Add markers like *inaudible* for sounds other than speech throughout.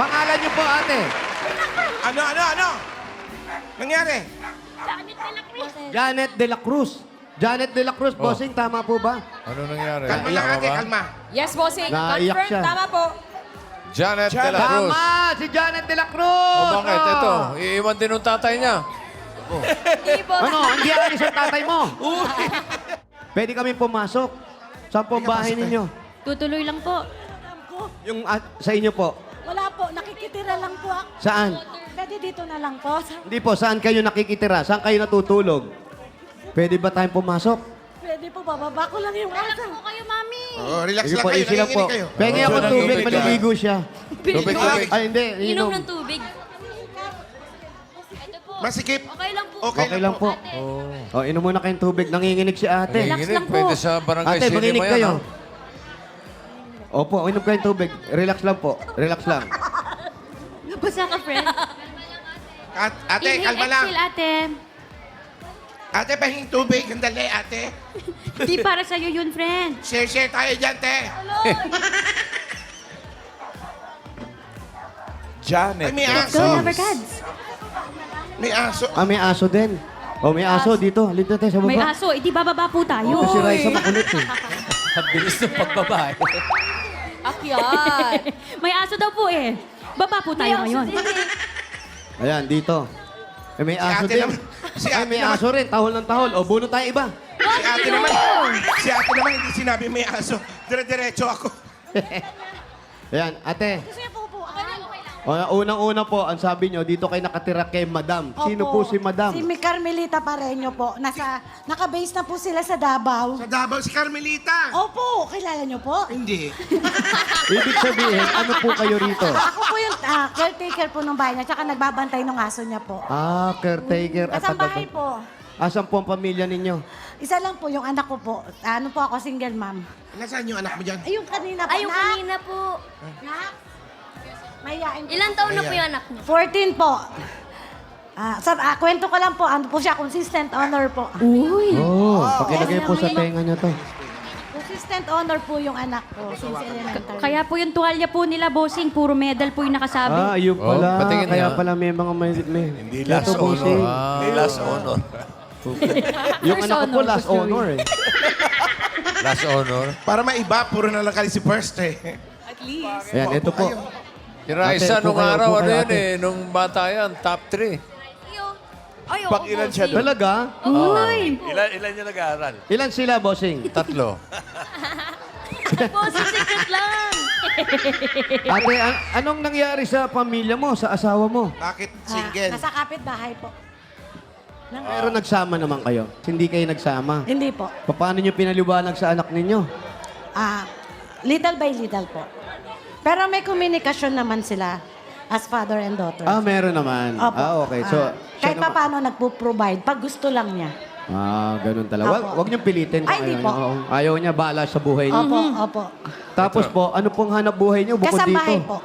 Pangalan niyo po, ate. Ano, ano, ano? Nangyari? Janet de la Cruz. Janet de la Cruz, bossing, tama po ba? Ano nangyari? Kalma lang Tama ate, ba? kalma. Yes, bossing. Naiyak Confirm. siya. Tama po. Janet de la Cruz. Tama! Si Janet de la Cruz! O bakit? Oh. Ito, iiwan din ng tatay niya. Po. Ano, hindi aalis ang tatay mo? *laughs* Pwede kami pumasok. Saan po ang bahay ninyo? Tutuloy lang po. Yung ah, sa inyo po. Wala po, nakikitira lang po ako. Saan? Pwede dito na lang po. Hindi po, saan kayo nakikitira? Saan kayo natutulog? Pwede ba tayong pumasok? Pwede po, bababa ko lang yung asa. kayo, mami. Oh, relax Sige lang po, kayo, easy lang po. nanginginig kayo. Pengi ako Oh, tubig, maliligo siya. Tubig, tubig. Ay, hindi, Inom inom. ng tubig. Masikip. Okay lang po. Okay, Okay lang po. Oh, inom muna kayong tubig. Nanginginig si ate. Relax Nanginginig, lang po. Pwede sa barangay Ate, cinema makinig yan, kayo. ha? Opo, inom kayong tubig. Relax lang po. Relax lang. Nabasa ka, friend. At, ate, Inhale, kalma lang. exhale, ate. Ate, pahingin tubig. Andali, ate. Di para sa'yo yun, friend. Share, share tayo dyan, te. *laughs* Janet. Ay, may Let's go, aso. Lovercats. May aso. Ah, may aso din. Oh, may aso dito. Halito tayo sa baba. May aso, edi bababa po tayo. Oh, si Raisa makulit eh. *laughs* Akyat. *laughs* May aso daw po eh. Baba po tayo ngayon. Ayan, dito. Eh, may aso ate din. naman. Si Ay, ate may naman. aso rin. Tahol ng tahol. O, buno tayo iba. Si ate naman. Si ate naman, hindi sinabi may aso. Dire-diretso ako. *laughs* Ayan, ate. Gusto niya po O, unang-una po, ang sabi nyo, dito kayo nakatira kay Madam. Sino po si Madam? Si Mi Carmelita Pareño po. Nasa, naka-base na po sila sa Davao. Sa Davao, si Carmelita. Opo, kilala niyo po? Hindi. *laughs* Ibig sabihin, ano po kayo rito? Ako po yung ah, caretaker po ng bahay niya, tsaka nagbabantay ng aso niya po. Ah, caretaker at Kasambahay taga- po. Asan po ang pamilya ninyo? Isa lang po yung anak ko po. Ano po ako, single mom. Nasaan yung anak mo dyan? Ay, yung kanina po. Ay, yung Nak! kanina po. Nak! Mayayain po. Ilan taon na po yung anak niyo? 14 po. Ah, sab, ah, kwento ko lang po, ano po siya, consistent honor po. Uy. Oh, pakilagay po sa tenga niya to. Consistent honor po yung anak ko since elementary. Kaya po yung tuwalya po nila, bossing, puro medal po yung nakasabi. Ah, yun Oh, pala. patingin Kaya nga. pala may mga may... may Hindi Ito, last honor. Ah. May last *laughs* honor. Yung First anak ko po, honor, last honor eh. Last honor. Para maiba, puro na lang kali si first eh. At least. Ayan, ito po. Si Raisa, nung kayo, araw, ano yan eh, nung bata yan, top 3. Ay, oo, Pag ilan siya bossing. doon? Talaga? Uy. Ilan, ilan yung nag-aaral? Ilan sila, bossing? Tatlo. *laughs* Bossing, secret lang. *laughs* Ate, an- anong nangyari sa pamilya mo, sa asawa mo? Bakit Ah, single? nasa kapitbahay po. Nang- Pero nagsama naman kayo. Hindi kayo nagsama. Hindi po. Paano nyo pinaliwanag sa anak ninyo? Ah, little by little po. Pero may komunikasyon naman sila as father and daughter. Ah, meron naman. Opo. Ah, okay. So, Ah, siya kahit pa naman- paano nagpo-provide pag gusto lang niya. Ah, ganun talaga. Wag, Opo. wag niyong pilitin kung Ay, hindi ayaw po. niya. Oo. Ayaw niya, bahala sa buhay niya. Opo, opo. Tapos po, ano pong hanap buhay niyo bukod Kasambahay dito? po.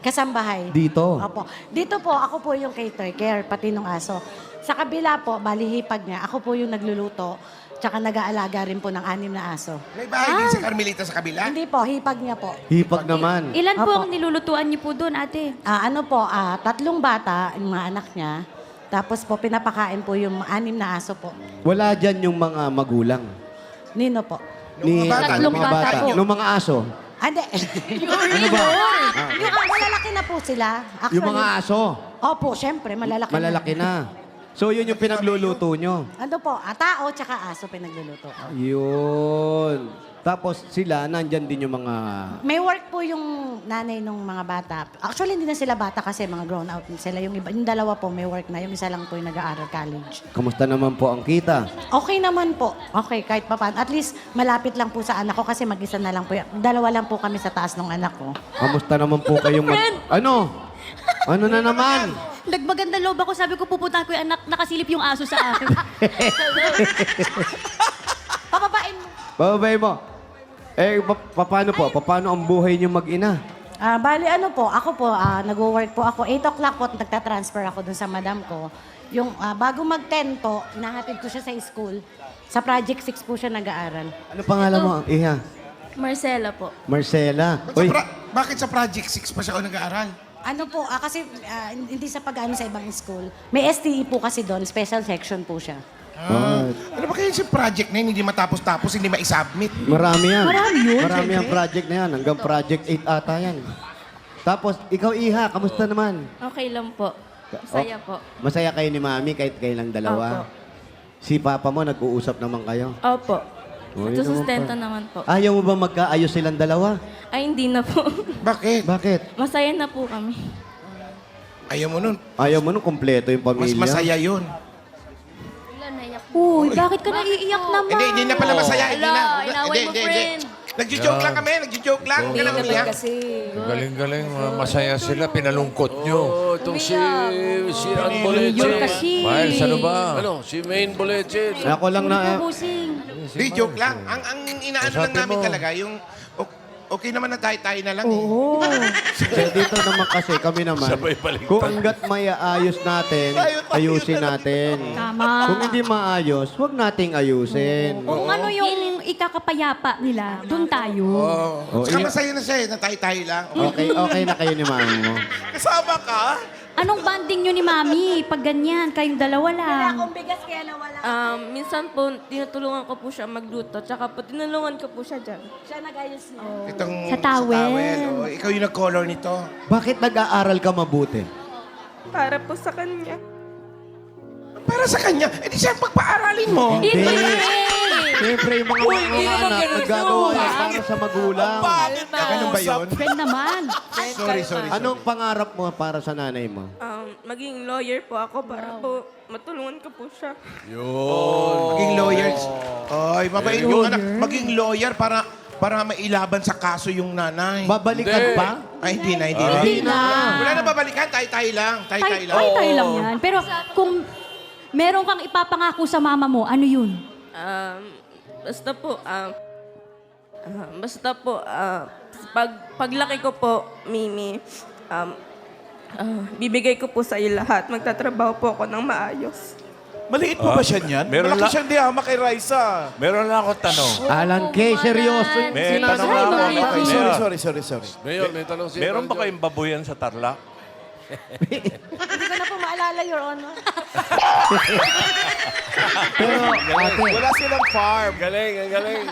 Kasambahay. Dito? Opo. Dito po, ako po yung caretaker, pati nung aso. Sa kabila po, balihipag niya, ako po yung nagluluto, tsaka nag-aalaga rin po ng anim na aso. May bahay din si Carmelita sa kabila? Hindi po, hipag niya po. Hipag naman. Ilan po Opo. ang nilulutuan niyo po doon, ate? Ah, ano po, ah, tatlong bata, yung mga anak niya. Tapos po, pinapakain po yung anim na aso po. Wala dyan yung mga magulang. Nino po. Yung mga bata, ano, Tatlong mga bata bata. po. Nung mga aso. Ah, Hindi. *laughs* Ano ba? yung ah, malalaki na po sila. Actually, Yung mga aso. Opo, syempre, malalaki, Malalaki na. So, yun yung pinagluluto nyo. Ano po, ah, tao tsaka aso pinagluluto. Yun. Tapos sila, nandyan din yung mga... May work po yung nanay ng mga bata. Actually, hindi na sila bata kasi mga grown out na sila. Yung, iba, yung dalawa po may work na. Yung isa lang po yung nag-aaral college. Kamusta naman po ang kita? Okay naman po. Okay, kahit pa paano. At least, malapit lang po sa anak ko kasi mag-isa na lang po. Dalawa lang po kami sa taas ng anak ko. Kamusta naman po kayong mag... Ano? Ano na naman? *laughs* Nagmaganda loob ako. Sabi ko, pupuntahan ko yung anak, nakasilip yung aso sa akin. *laughs* Papabain mo. Bababay mo. Eh, pa- pa- paano po? Pa- Paano ang buhay niyo mag-ina? Ah, bali ano po, ako po, ah, nag-work po ako. 8 o'clock po, nagta-transfer ako dun sa madam ko. Yung ah, bago mag-10 po, nahatid ko siya sa school. Sa Project 6 po siya nag-aaral. Ano pangalan mo, Iha? Marcela po. Marcela. Uy, Sa, pra- Bakit sa Project 6 pa siya ako nag-aaral? Ano po, ah, kasi ah, hindi sa pag-ano sa ibang school. May STE po kasi doon, special section po siya. Ah. Ano ba kaya si project na yun, hindi matapos-tapos, hindi ma-submit? Marami yan. Marami yun, Marami ang project na yan. Hanggang project 8 ata yan. Tapos, ikaw Iha, kamusta naman? Okay lang po. Masaya Oh, po. Masaya kayo ni Mami kahit kayo lang dalawa? Si Papa mo, nag-uusap naman kayo? Opo. Uy, Nagsusustento naman naman po. Ayaw mo ba magkaayos silang dalawa? Ay, hindi na po. *laughs* Bakit? Bakit? Masaya na po kami. Ayaw mo nun. Ayaw mo nung kompleto yung Mas pamilya? masaya yun. Uy, bakit ka naiiyak naman? Hindi, hindi na pala masaya. Hindi na. Ala, Hindi, inaway hindi, mo, friend. Nagjo-joke lang kami, nagjo-joke lang. Huwag ka lang umiyak. Galing-galing. mga Masaya sila. Pinalungkot nyo. Oh, itong si, si Ann Yun Boleche. kasi. Miles, ano ba? Ano, si Maine Boleche. Ako lang na... Busing. Hindi, joke lang. Ang, ang inaano lang Sabi namin mo. talaga, yung okay naman na tayo-tayo na lang eh. Oo. *laughs* Kasi dito naman kasi kami naman, Sabay baliktad. kung hanggat may ayos natin, ayusin natin. Tama. Kung hindi maayos, huwag nating ayusin. Kung ano yung ikakapayapa nila, dun tayo. Oh, Saka masaya na siya eh, na tayo-tayo lang. okay, okay na kayo ni mama mo. Kasama ka? Anong banding nyo ni Mami? Pag ganyan, kayong dalawa lang. bigas kaya nawala. Um, minsan po, tinutulungan ko po siya magluto. Tsaka po, tinulungan ko po siya dyan. Siya nag-ayos niya. Itong Sa towel. Oh, ikaw yung nag-color nito. Bakit nag-aaral ka mabuti? Para po sa kanya. Para sa kanya, edi siya ang pagpaaralin mo. Siyempre, yung mga mga anak, naggagawa yan para sa magulang. Ganun ba yun? Friend naman. Sorry, sorry. Anong pangarap mo para sa nanay mo? Um, maging lawyer po ako para po matulungan ko po siya. Maging lawyers. Oy, mabait yung anak. Maging lawyer para para mailaban sa kaso yung nanay. Babalikan pa? Ay, hindi na, hindi na. Hindi na. Wala na babalikan, tayo-tayo lang. Tayo-tayo Tay, lang. tay, tay lang yan. Pero kung meron kang ipapangako sa mama mo, ano yun? Um, basta po, um, ah, basta po, ah, pag, paglaki ko po, Mimi, um, ah, bibigay ko po sa iyo lahat. Magtatrabaho po ako ng maayos. Maliit po ba siya niyan? meron Malaki la- siyang dihama kay Raisa. Meron lang ako tanong. Alan K, seryoso yung May sinasabi tanong mo. ako. Sorry, sorry, sorry, sorry. Mayor, may tanong si Meron ba kayong babuyan sa Tarlac? Hindi ko na po maalala, Your Honor. Pero, ate, Wala silang farm. Galing, ang galing.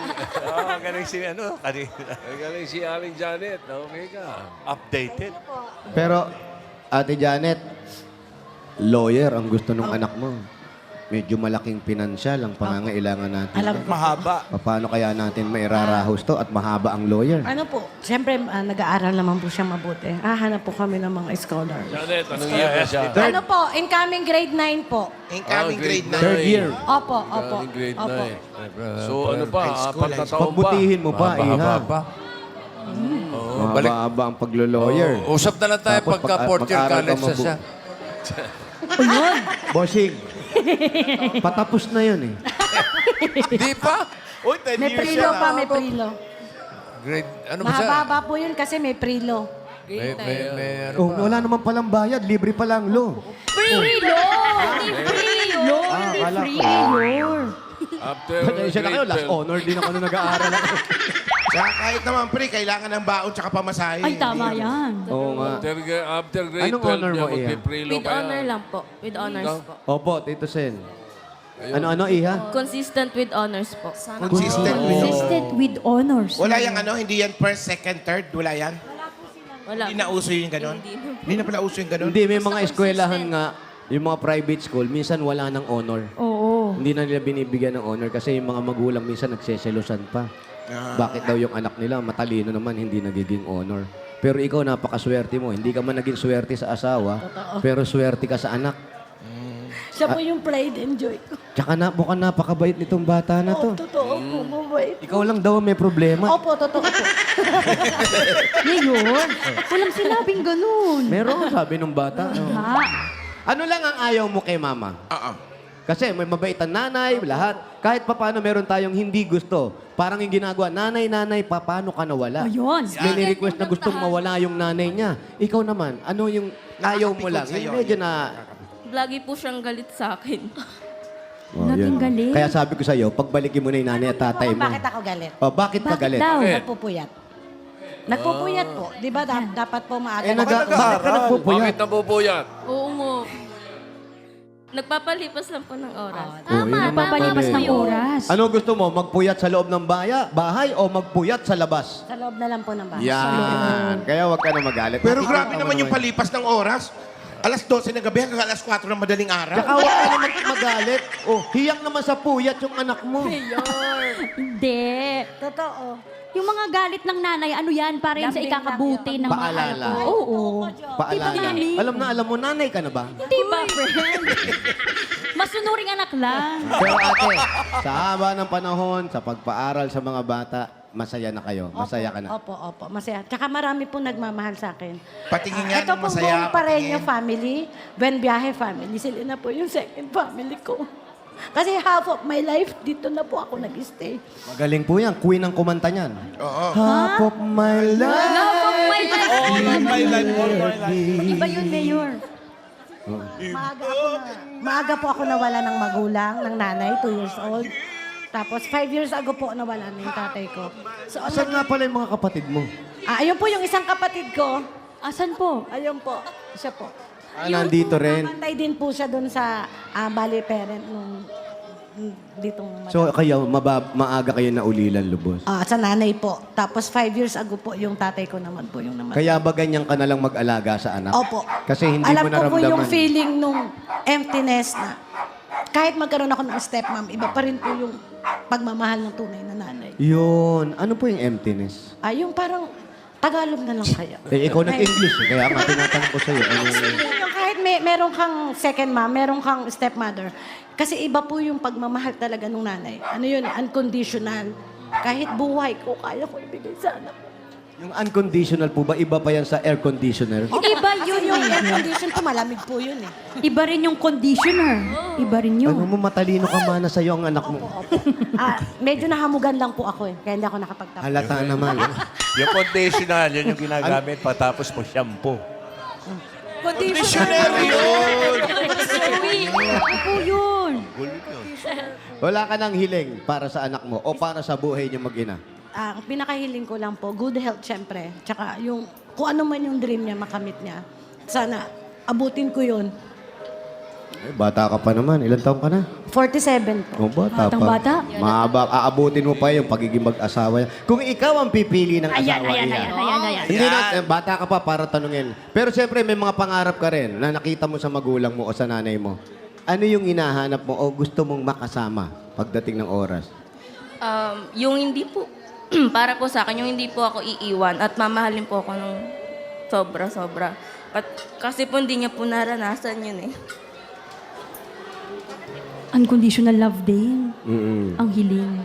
oh, galing si ano, kanina. galing si Aling Janet. Okay ka. Updated. pero, ate Janet, lawyer ang gusto ng anak mo. Medyo malaking pinansyal ang pangangailangan natin. Alam ko. Mahaba. Paano kaya natin mairarahos to at mahaba ang lawyer? Ano po, siyempre ah, nag-aaral naman po siya mabuti. Hahanap po kami ng mga scholar. Janet, anong year na siya? Third, Ano po, incoming grade 9 po. Incoming grade 9. third year. Opo, opo. Galing grade opo. 9. So ano pa, apat na taon pa. Pagbutihin mo pa, Mahaba iha. pa. Oh, balik. Mahaba ang paglo-lawyer. Oh, usap na lang tayo Tapos pagka pag- fourth year mag-aral ka college na mabu- siya. Bossing, *laughs* patapos na yun eh. *laughs* Di pa? Uy, 10 May years prilo siya pa, na. may prilo. Grade, ano ba siya? Mahaba po yun kasi may prilo. May, may, may, ano Oh, ba? wala naman palang bayad, libre pa lang lo. Free law! Hindi free law! Ah, Hindi akala free ko. After Pasensya na kayo, last grade honor din ako nung nag-aaral ako. *laughs* Tsaka kahit naman, pre, kailangan ng baon tsaka pamasahe. Ay, tama yan. Oo nga. After, gra- after grade Anong 12 honor niya, mo, Iha? magpiprilo With kaya. honor lang po. With honors po. Opo, Tito Sen. Ano-ano, Iha? Consistent with honors po. Consistent with Consistent with honors. Wala yung ano, hindi yan first, second, third, wala yan? Wala Hindi na uso yung ganon? Hindi na pala uso yung ganon? Hindi, may mga eskwelahan nga, yung mga private school, minsan wala ng honor. Oo. Hindi na nila binibigyan ng honor kasi yung mga magulang minsan nagseselosan pa. Bakit daw yung anak nila matalino naman hindi nagiging honor? Pero ikaw napakaswerte mo. Hindi ka man naging swerte sa asawa, pero swerte ka sa anak. Siya po yung pride and joy ko. Tsaka na, mukhang napakabait nitong bata na to. Totoo po, mabait. Ikaw lang daw ang may problema. Opo, totoo po. *laughs* Ngayon, walang sinabing ganun. Meron, sabi nung bata. Ha? Ano lang ang ayaw mo kay mama? Oo. Kasi may mabait ang nanay, lahat. Kahit papano meron tayong hindi gusto. Parang yung ginagawa, nanay, nanay, papano ka nawala? Ayun. May request na gustong mawala yung nanay niya. Ikaw naman, ano yung ayaw mo lang? Yung medyo na... Lagi po siyang galit sa akin. *laughs* Oh, Laging yun. galit. Kaya sabi ko sa'yo, pagbalikin mo na yung nanay at tatay mo. Bakit ako galit? Oh, bakit ka Bakit galit? daw? Nagpupuyat. Nagpupuyat po. Di ba da- dapat po maaga? Eh, na- naga, bakit ka nagpupuyat? Bakit nabubuyat? Oo mo. Nagpapalipas lang po ng oras. Oo, yun Papalipas pala ng oras. Ano gusto mo? Magpuyat sa loob ng baya, bahay o magpuyat sa labas? Sa loob na lang po ng bahay. Yan. Kaya wag ka na magalit. Pero Nakikita grabe naman yung palipas ng oras. Alas 12 ng gabi hanggang alas 4 ng madaling araw. Tsaka wag ka naman magalit. Oh, hiyang naman sa puyat yung anak mo. Hindi. Totoo. Yung mga galit ng nanay, ano yan? Para yun sa Lambing ikakabuti ng mga Paalala. anak ko. Oo. Paalala. Alam na, alam mo, nanay ka na ba? Hindi ba, friend? *laughs* Masunuring anak lang. Pero ate, sa haba ng panahon, sa pagpaaral sa mga bata, masaya na kayo. Masaya ka na. Opo, opo. Masaya. Tsaka marami po nagmamahal sa akin. Patingin nga Ito ng pong masaya. buong Pareño patingin. family, Ben Biahe family, sila na po yung second family ko. Kasi half of my life, dito na po ako nag-stay. Magaling po yan. Queen ang kumanta niyan. Oo. Half of my life. Love of my life. All of my life, all my life. Iba yun, Mayor. Maaga, ako na, maaga po ako nawala ng magulang, ng nanay, two years old. Tapos five years ago po nawala na yung tatay ko. So, Asan nga pala yung mga kapatid mo? ah, ayun po yung isang kapatid ko. Asan po? Ayun po, siya po. Ah, nandito rin. Pantay din po siya doon sa ah, bali parent nung ditong So, kayo, mabab- maaga kayo na ulilan, lubos. Ah, sa nanay po. Tapos five years ago po yung tatay ko naman po yung naman. Kaya ba ganyan ka nalang mag-alaga sa anak? Opo. Kasi hindi Alam mo ko po naramdaman. yung feeling nung emptiness na kahit magkaroon ako ng stepmom, iba pa rin po yung pagmamahal ng tunay na nanay. Yun. Ano po yung emptiness? Ah, yung parang Tagalog na lang kaya. Eh, ikaw nag-English. eh, Kaya nga *laughs* tinatanong ko sa'yo. Ano yung... May, meron kang second mom, meron kang stepmother, kasi iba po yung pagmamahal talaga ng nanay. Ano yun, unconditional. Kahit buhay ko, kaya ko ibigay sa anak. Yung unconditional po ba, iba pa yan sa air conditioner? Iba yun yung yung... air condition ko, malamig po yun eh. Iba rin yung conditioner. Iba rin Ano yun. mo, matalino ka mana sa'yo ang anak mo. Ah, medyo nahamugan lang po ako eh, kaya hindi ako nakapagtapos. Halata naman. *laughs* Yung conditional, yun yung ginagamit patapos mo shampoo. Missionary yun! Ano po yun? Wala ka nang hiling para sa anak mo o para sa buhay niyo mag-ina. Ah, ang pinakahiling ko lang po, good health syempre. Tsaka yung, kung ano man yung dream niya, makamit niya. Sana, abutin ko yun. Eh, bata ka pa naman. Ilan taong ka na? 47 po. O, bata Batang pa. bata. Maaba, aabutin mo pa yung pagiging mag-asawa. Kung ikaw ang pipili ng Ayan, asawa, ayan, iyan. ayan, ayan, ayan. Hindi na, eh, bata ka pa para tanungin. Pero siyempre, may mga pangarap ka rin na nakita mo sa magulang mo o sa nanay mo. Ano yung hinahanap mo o gusto mong makasama pagdating ng oras? Um, yung hindi po, *clears throat* para po sa akin, yung hindi po ako iiwan at mamahalin po ako ng sobra-sobra. Kat- kasi po hindi niya po naranasan yun eh. Unconditional love din. Mm-mm. Ang hiling.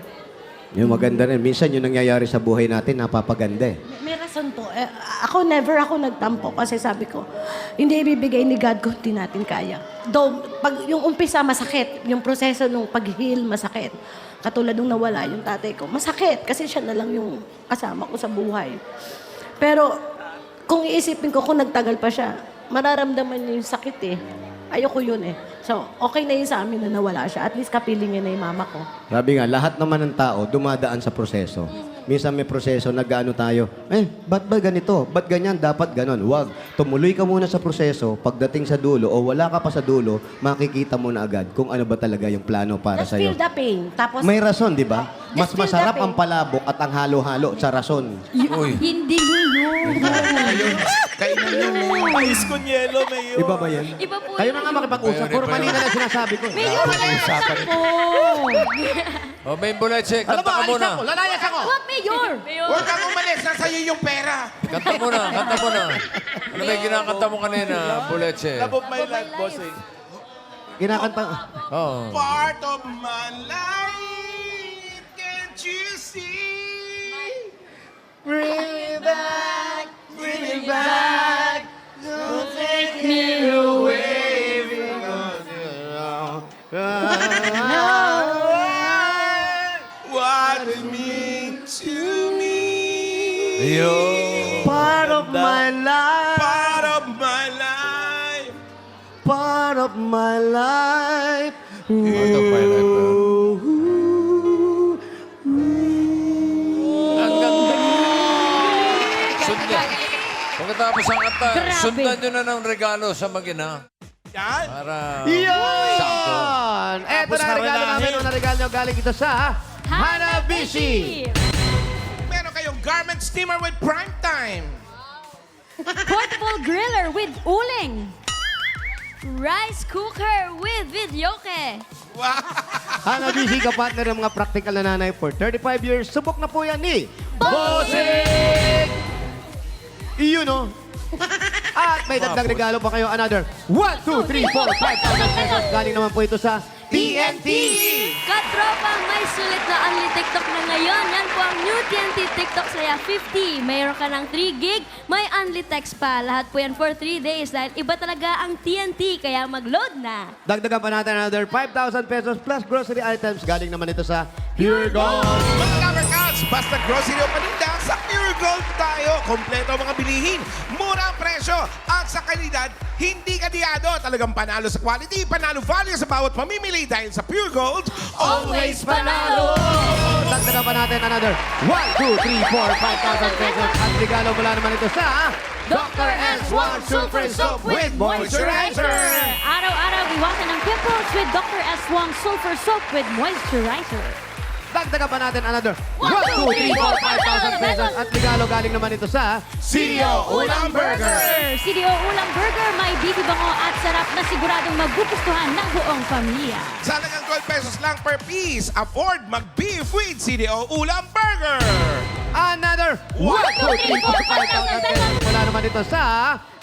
Yung maganda rin. Minsan yung nangyayari sa buhay natin, napapaganda eh. May, may rason po. Eh, ako, never ako nagtampo kasi sabi ko, hindi ibibigay ni God kung hindi natin kaya. Though, pag yung umpisa masakit, yung proseso nung pag-heal masakit. Katulad nung nawala yung tatay ko, masakit kasi siya na lang yung kasama ko sa buhay. Pero kung iisipin ko kung nagtagal pa siya, mararamdaman niya yung sakit eh. Ayoko yun eh. So, okay na yun sa amin na nawala siya. At least kapiling niya na yung mama ko. Sabi nga, lahat naman ng tao dumadaan sa proseso. Minsan may proseso, nag-ano tayo, eh, ba't ba ganito? Ba't ganyan? Dapat ganon. Wag. Tumuloy ka muna sa proseso. Pagdating sa dulo o wala ka pa sa dulo, makikita mo na agad kung ano ba talaga yung plano para Just sa'yo. feel the pain. Tapos, May rason, di ba? Mas Just feel masarap pain. ang palabok at ang halo-halo sa rason. Uy. Hindi yun. Kainan yun. Mais con yelo, mayo. Iba ba yan? Iba po Kayo na nga makipag-usap. Puro mali na lang sinasabi ko. Usapan ito. *laughs* O, may buletsi, Alam mo, kanta ka alis muna. ako. Lalayas ako. What, Mayor? Huwag kang umalis. Nasa iyo yung pera. Kanta muna, kanta muna. Ano ba yung kinakanta mo kanina, buletsi? Love of my life, boss eh. Kinakanta. Oo. Part of my life. Can't you see? Me back. Bring me back. Don't take me away What it means to me. Ayun. Part of my life. Part of my life. Part of my life. Part of my life, Tapos ang kanta, Grabe. sundan nyo na ng regalo sa magina. Yan. Para... Yan! Eto Tapos na ang regalo haranahin. namin. Unang regalo nyo galing ito sa Hanabishi! Meron kayong garment steamer with prime time. *laughs* Portable griller with uling. Rice cooker with videoke. Hanabishi, kapartner ng mga practical na nanay for 35 years. Subok na po yan ni Bossing! Iyon o. At may dagdag regalo pa kayo. Another 1, 2, 3, 4, 5,000 pesos. Galing naman po ito sa TNT! Katropa, may sulit na Only TikTok na ngayon. Yan po ang new TNT TikTok Saya 50. Mayroon ka ng 3 gig, may Only Text pa. Lahat po yan for 3 days dahil iba talaga ang TNT, kaya mag-load na. Dagdagan pa natin another 5,000 pesos plus grocery items. Galing naman ito sa Pure Gold. Mga Lamercats, basta grocery o paninda, sa Pure tayo. Kompleto ang mga bilihin, mura ang presyo, at sa kalidad, hindi kadyado. Talagang panalo sa quality, panalo value sa bawat pamimili dahil sa Pure Gold, always panalo! Dagdagan pa natin another 1, 2, 3, 4, 5,000 pesos. At regalo mula naman ito sa Dr. S1 Super Soap with Moisturizer. Araw-araw, iwasan ang pimples with Dr. S. Wong Sulfur Soap with Moisturizer. Dagdagan pa natin another 1, 2, 3, 4, 5,000 pesos. At regalo galing naman ito sa CDO Ulam Burger. CDO Ulam Burger, may beefy bango at sarap na siguradong magugustuhan ng buong pamilya. Sa halagang 12 pesos lang per piece, afford mag-beef with CDO Ulam Burger! Another 1, 2, 3, 4, 5,000 pesos. Mula naman ito sa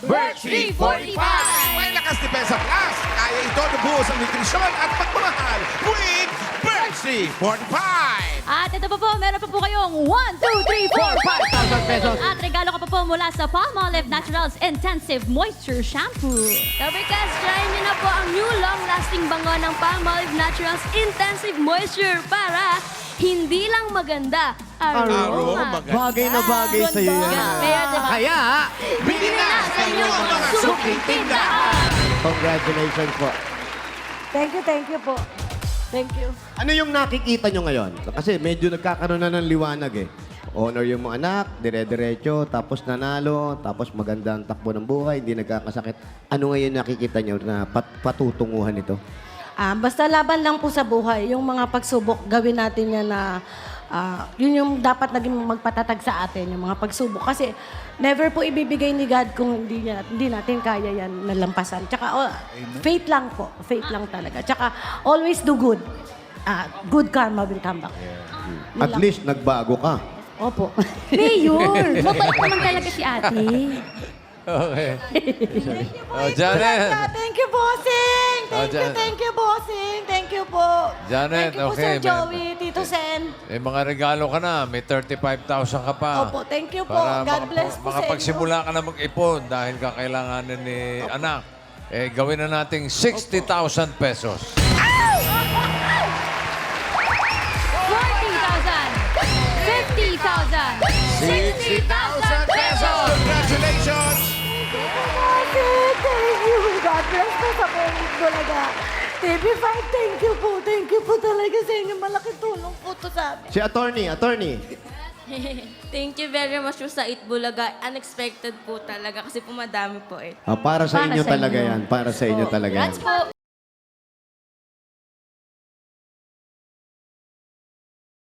Birch Tree 45. May lakas ni Pesa Plus. Kaya ito nabuhos ang nutrisyon at pagmamahal with Birchie 45. At ito pa po, meron pa po kayong 1, 2, 3, 4, 5,000 pesos. At regalo ka pa po mula sa Palmolive Naturals Intensive Moisture Shampoo. Kabrikas, try nyo na po ang new long-lasting bango ng Palmolive Naturals Intensive Moisture para hindi lang maganda, aroma. Bagay na bagay sa iyo yan. Kaya, diba? Kaya, Bigyan na sa inyong mga suking tindahan. congratulations po. Thank you, thank you po. Thank you. Ano yung nakikita nyo ngayon? Kasi medyo nagkakaroon na ng liwanag eh. Honor yung mga anak, dire-diretso, tapos nanalo, tapos maganda ang takbo ng buhay, hindi nagkakasakit. Ano ngayon nakikita nyo na pat patutunguhan ito? Ah, basta laban lang po sa buhay. Yung mga pagsubok, gawin natin yan na ah, yun yung dapat naging magpatatag sa atin, yung mga pagsubok. Kasi never po ibibigay ni God kung hindi, niya, hindi natin kaya yan nalampasan. Tsaka oh, faith lang po. Faith lang talaga. Tsaka always do good. Ah, good karma will come back. Yun At lang. least nagbago ka. Opo. Mayor, *laughs* mabait naman talaga si ate. *laughs* Okay. oh, Janet. Thank you, bossing! Oh, Thank you, Jan- thank you, bossing! Thank you po. Janet, Thank you po, okay, Sir may- Joey, Tito Sen. May mga regalo ka na. May 35,000 ka pa. Opo, thank you po. Para God bless po sa makapagsimula ka na mag-ipon dahil kakailanganin ni anak. Eh, gawin na nating 60,000 pesos. 40,000, 50,000, 60,000 pesos! Congratulations! God bless po sa buong Bulaga. TV5, thank you po. Thank you po talaga sa inyo. Malaking tulong po to sa amin. Si attorney, attorney. *laughs* Thank you very much po sa Itbulaga. Unexpected po talaga kasi po madami po eh. Ah, para sa Para inyo sa talaga inyo. yan. Para sa inyo talaga yan. Congrats po!